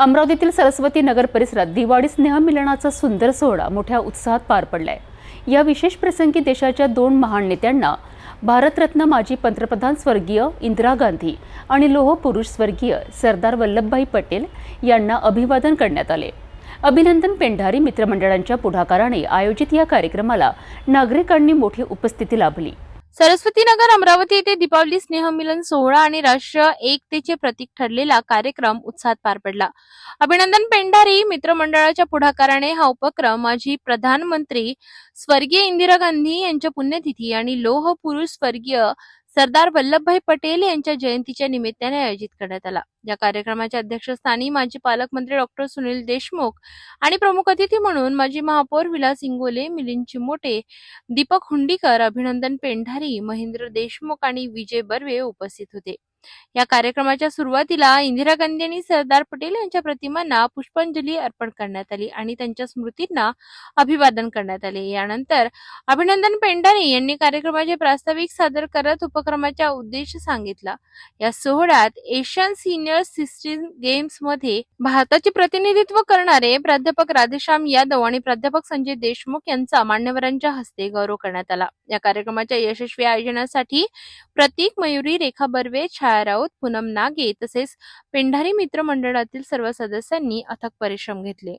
अमरावतीतील सरस्वती नगर परिसरात दिवाळी स्नेहमिलनाचा सुंदर सोहळा मोठ्या उत्साहात पार पडलाय. या विशेष प्रसंगी देशाच्या दोन महान नेत्यांना भारतरत्न माजी पंतप्रधान स्वर्गीय इंदिरा गांधी आणि लोहपुरुष स्वर्गीय सरदार वल्लभभाई पटेल यांना अभिवादन करण्यात आले. अभिनंदन पेंढारी मित्रमंडळांच्या पुढाकाराने आयोजित या कार्यक्रमाला नागरिकांनी मोठी उपस्थिती लाभली. सरस्वती नगर अमरावती येथे दीपावली स्नेहमिलन सोहळा आणि राष्ट्र एकतेचे प्रतीक ठरलेला कार्यक्रम उत्साहात पार पडला. अभिनंदन पेंढारी मित्रमंडळाच्या पुढाकाराने हा उपक्रम माजी प्रधानमंत्री स्वर्गीय इंदिरा गांधी यांच्या पुण्यतिथी आणि लोह पुरुष स्वर्गीय सरदार वल्लभभाई पटेल यांच्या जयंतीच्या निमित्ताने आयोजित करण्यात आला. या कार्यक्रमाच्या अध्यक्षस्थानी माजी पालकमंत्री डॉक्टर सुनील देशमुख आणि प्रमुख अतिथी म्हणून माजी महापौर विलास इंगोले मिलिंद चिमोटे दीपक हुंडीकर अभिनंदन पेंढारी महेंद्र देशमुख आणि विजय बर्वे उपस्थित होते. या कार्यक्रमाच्या सुरुवातीला इंदिरा गांधी आणि सरदार पटेल यांच्या प्रतिमांना पुष्पांजली अर्पण करण्यात आली आणि त्यांच्या स्मृतींना अभिवादन करण्यात आले. यानंतर अभिनंदन पेंडारे यांनी कार्यक्रमाचे प्रास्ताविक सादर करत उपक्रमाचा उद्देश सांगितला. या सोहळ्यात एशियन सिनियर सिस्टीन गेम्समध्ये भारताचे प्रतिनिधित्व करणारे प्राध्यापक राधेश्याम यादव आणि प्राध्यापक संजय देशमुख यांचा मान्यवरांच्या हस्ते गौरव करण्यात आला. या कार्यक्रमाच्या यशस्वी आयोजनासाठी प्रतीक मयुरी रेखा बर्वे छा छाया राऊत पूनम नागे तसेच पेंढारी मित्रमंडळातील सर्व सदस्यांनी अथक परिश्रम घेतले.